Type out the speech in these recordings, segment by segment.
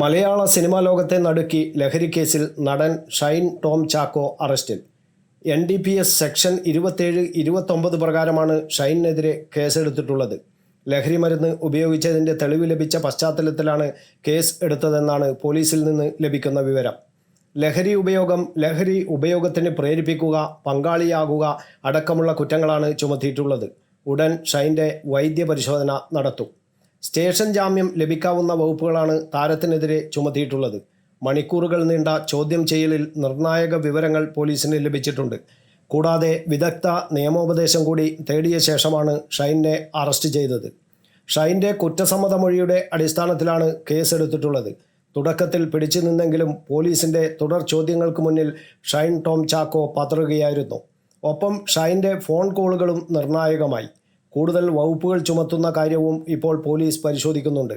മലയാള cinema ലോകത്തെ നടുക്കി ലഹരിക്കേസിൽ നടൻ ഷൈൻ ടോം ചാക്കോ അറസ്റ്റിൽ. N D P S section ഇരുപത്തേഴ് ഇരുപത്തൊമ്പത് പ്രകാരമാണ് ഷൈനെതിരെ കേസെടുത്തിട്ടുള്ളത്. ലഹരി മരുന്ന് ഉപയോഗിച്ചതിന്റെ തെളിവ് ലഭിച്ച പശ്ചാത്തലത്തിലാണ് കേസ് എടുത്തതെന്നാണ് പോലീസിൽ നിന്ന് ലഭിക്കുന്ന വിവരം. ലഹരി ഉപയോഗം ലഹരി ഉപയോഗത്തിന് പ്രേരിപ്പിക്കുക പങ്കാളിയാകുക അടക്കമുള്ള കുറ്റങ്ങളാണ് ചുമത്തിയിട്ടുള്ളത്. ഉടൻ ഷൈന്റെ വൈദ്യപരിശോധന നടത്തും. സ്റ്റേഷൻ ജാമ്യം ലഭിക്കാവുന്ന വകുപ്പുകളാണ് താരത്തിനെതിരെ ചുമത്തിയിട്ടുള്ളത്. മണിക്കൂറുകൾ നീണ്ട ചോദ്യം ചെയ്യലിൽ നിർണായക വിവരങ്ങൾ പോലീസിന് ലഭിച്ചിട്ടുണ്ട്. കൂടാതെ വിദഗ്ധ നിയമോപദേശം കൂടി തേടിയ ശേഷമാണ് ഷൈനെ അറസ്റ്റ് ചെയ്തത്. ഷൈന്റെ കുറ്റസമ്മത മൊഴിയുടെ അടിസ്ഥാനത്തിലാണ് കേസെടുത്തിട്ടുള്ളത്. തുടക്കത്തിൽ പിടിച്ചു നിന്നെങ്കിലും പോലീസിന്റെ തുടർ ചോദ്യങ്ങൾക്ക് മുന്നിൽ ഷൈൻ ടോം ചാക്കോ പതറുകയായിരുന്നു. ഒപ്പം ഷൈന്റെ ഫോൺ കോളുകളും നിർണായകമായി. കൂടുതൽ വകുപ്പുകൾ ചുമത്തുന്ന കാര്യവും ഇപ്പോൾ പോലീസ് പരിശോധിക്കുന്നുണ്ട്.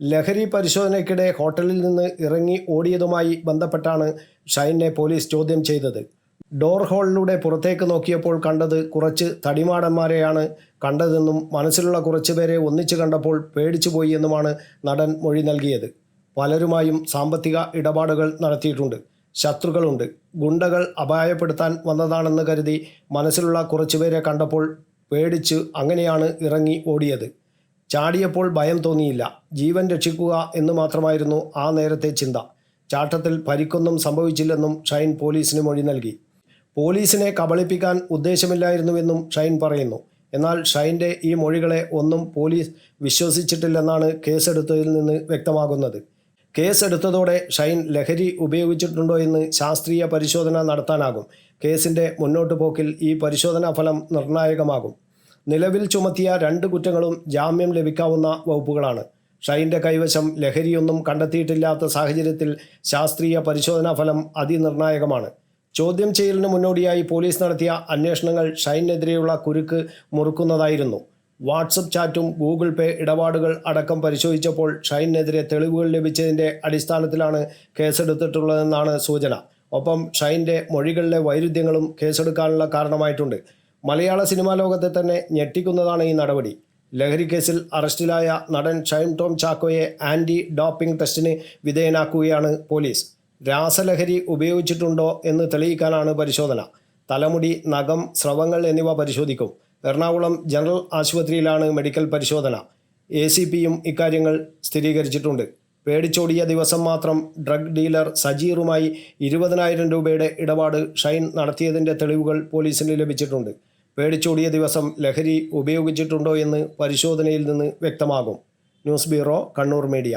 ലഹരി പരിശോധനയ്ക്കിടെ ഹോട്ടലിൽ നിന്ന് ഇറങ്ങി ഓടിയതുമായി ബന്ധപ്പെട്ടാണ് ഷൈനെ പോലീസ് ചോദ്യം ചെയ്തത്. ഡോർ ഹോളിലൂടെ പുറത്തേക്ക് നോക്കിയപ്പോൾ കണ്ടത് കുറച്ച് തടിമാടന്മാരെയാണ്. കണ്ടതെന്നും മനസ്സിലുള്ള കുറച്ച് പേരെ ഒന്നിച്ചു കണ്ടപ്പോൾ പേടിച്ചു പോയി എന്നുമാണ് നടൻ മൊഴി നൽകിയത്. പലരുമായും സാമ്പത്തിക ഇടപാടുകൾ നടത്തിയിട്ടുണ്ട്. ശത്രുക്കളുണ്ട്. ഗുണ്ടകൾ അപായപ്പെടുത്താൻ വന്നതാണെന്ന് കരുതി മനസ്സിലുള്ള കുറച്ചുപേരെ കണ്ടപ്പോൾ പേടിച്ച് അങ്ങനെയാണ് ഇറങ്ങി ഓടിയത്. ചാടിയപ്പോൾ ഭയം തോന്നിയില്ല. ജീവൻ രക്ഷിക്കുക എന്ന് മാത്രമായിരുന്നു ആ നേരത്തെ ചിന്ത. ചാട്ടത്തിൽ പരിക്കൊന്നും സംഭവിച്ചില്ലെന്നും ഷൈൻ പോലീസിന് മൊഴി നൽകി. പോലീസിനെ കബളിപ്പിക്കാൻ ഉദ്ദേശമില്ലായിരുന്നുവെന്നും ഷൈൻ പറയുന്നു. എന്നാൽ ഷൈന്റെ ഈ മൊഴികളെ ഒന്നും പോലീസ് വിശ്വസിച്ചിട്ടില്ലെന്നാണ് കേസെടുത്തതിൽ നിന്ന് വ്യക്തമാകുന്നത്. കേസെടുത്തതോടെ ഷൈൻ ലഹരി ഉപയോഗിച്ചിട്ടുണ്ടോ എന്ന് ശാസ്ത്രീയ പരിശോധന നടത്താനാകും. കേസിന്റെ മുന്നോട്ടു പോക്കിൽ ഈ പരിശോധനാ ഫലം നിർണായകമാകും. നിലവിൽ ചുമത്തിയ രണ്ട് കുറ്റങ്ങളും ജാമ്യം ലഭിക്കാവുന്ന വകുപ്പുകളാണ്. ഷൈന്റെ കൈവശം ലഹരിയൊന്നും കണ്ടെത്തിയിട്ടില്ലാത്ത സാഹചര്യത്തിൽ ശാസ്ത്രീയ പരിശോധനാ ഫലം അതിനിർണായകമാണ്. ചോദ്യം ചെയ്യലിന് മുന്നോടിയായി പോലീസ് നടത്തിയ അന്വേഷണങ്ങൾ ഷൈനെതിരെയുള്ള കുരുക്ക് മുറുക്കുന്നതായിരുന്നു. വാട്സപ്പ് ചാറ്റും ഗൂഗിൾ പേ ഇടപാടുകൾ അടക്കം പരിശോധിച്ചപ്പോൾ ഷൈനെതിരെ തെളിവുകൾ ലഭിച്ചതിന്റെ അടിസ്ഥാനത്തിലാണ് കേസെടുത്തിട്ടുള്ളതെന്നാണ് സൂചന. ഒപ്പം ഷൈന്റെ മൊഴികളിലെ വൈരുദ്ധ്യങ്ങളും കേസെടുക്കാനുള്ള കാരണമായിട്ടുണ്ട്. മലയാള സിനിമാ ലോകത്തെ തന്നെ ഞെട്ടിക്കുന്നതാണ് ഈ നടപടി. ലഹരി കേസിൽ അറസ്റ്റിലായ നടൻ ഷൈൻ ടോം ചാക്കോയെ ആന്റി ഡോപ്പിംഗ് ടെസ്റ്റിന് വിധേയനാക്കുകയാണ് പോലീസ്. രാസലഹരി ഉപയോഗിച്ചിട്ടുണ്ടോ എന്ന് തെളിയിക്കാനാണ് പരിശോധന. തലമുടി നഖം സ്രവങ്ങൾ എന്നിവ പരിശോധിക്കും. എറണാകുളം ജനറൽ ആശുപത്രിയിലാണ് മെഡിക്കൽ പരിശോധന. എ സി പിയും ഇക്കാര്യങ്ങൾ സ്ഥിരീകരിച്ചിട്ടുണ്ട്. പേടിച്ചോടിയ ദിവസം മാത്രം ഡ്രഗ് ഡീലർ സജീറുമായി ഇരുപതിനായിരം രൂപയുടെ ഇടപാട് ഷൈൻ നടത്തിയതിന്റെ തെളിവുകൾ പോലീസിന് ലഭിച്ചിട്ടുണ്ട്. പേടിച്ചോടിയ ദിവസം ലഹരി ഉപയോഗിച്ചിട്ടുണ്ടോ എന്ന് പരിശോധനയിൽ നിന്ന് വ്യക്തമാകും. News bureau Kannur media.